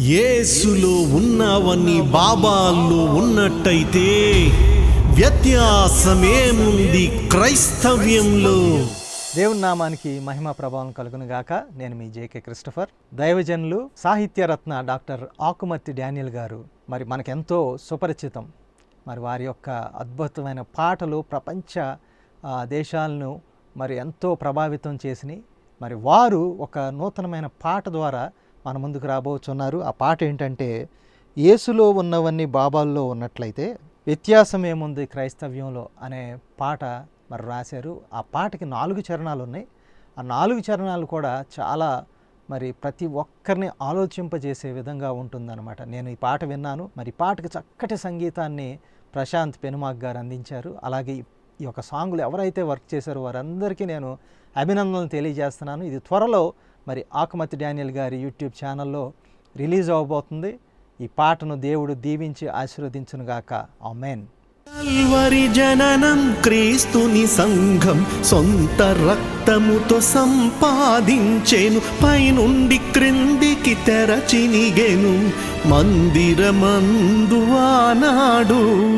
యేసులో ఉన్నవన్నీ బాబాల్లో ఉన్నట్టయితే వ్యత్యాసమేముంది క్రైస్తవ్యంలో? దేవుని నామానికి మహిమ ప్రభావం కలుగును గాక. నేను మీ జేకే క్రిస్టఫర్. దైవజనులు సాహిత్యరత్న డాక్టర్ ఆకుమర్తి డానియల్ గారు. మరి మనకెంతో సుపరిచితం. మరి వారి యొక్క అద్భుతమైన పాటలు ప్రపంచ దేశాలను మరి ఎంతో ప్రభావితం చేసినాయి. మరి వారు ఒక నూతనమైన పాట ద్వారా మన ముందుకు రాబోచున్నారు. ఆ పాట ఏంటంటే యేసులో ఉన్నవన్నీ బాబాల్లో ఉన్నట్లయితే వ్యత్యాసం ఏముంది క్రైస్తవ్యంలో? అనే పాట మరి రాశారు. ఆ పాటకి నాలుగు చరణాలు ఉన్నాయి. ఆ నాలుగు చరణాలు కూడా చాలా మరి ప్రతి ఒక్కరిని ఆలోచింపజేసే విధంగా ఉంటుందన్నమాట. నేను ఈ పాట విన్నాను. మరి పాటకి చక్కటి సంగీతాన్ని ప్రశాంత్ పెనుమాగ్ గారు అందించారు. అలాగే ఈ- ఈ యొక్క సాంగులు ఎవరైతే వర్క్ చేశారో వారందరికీ నేను అభినందనలు తెలియజేస్తున్నాను. ఇది త్వరలో మరి ఆకుమతి డానియల్ గారి యూట్యూబ్ ఛానల్లో రిలీజ్ అవ్వబోతుంది ఈ పాటను దేవుడు దీవించి ఆశీర్వదించునుగాక. ఆమెన్. కల్వరి జననం క్రీస్తుని సంఘం సొంత రక్తముతో సంపాదించేను. పైనుండి క్రిందికి తెరచినిగెను. మందిరమందు ఆనాడు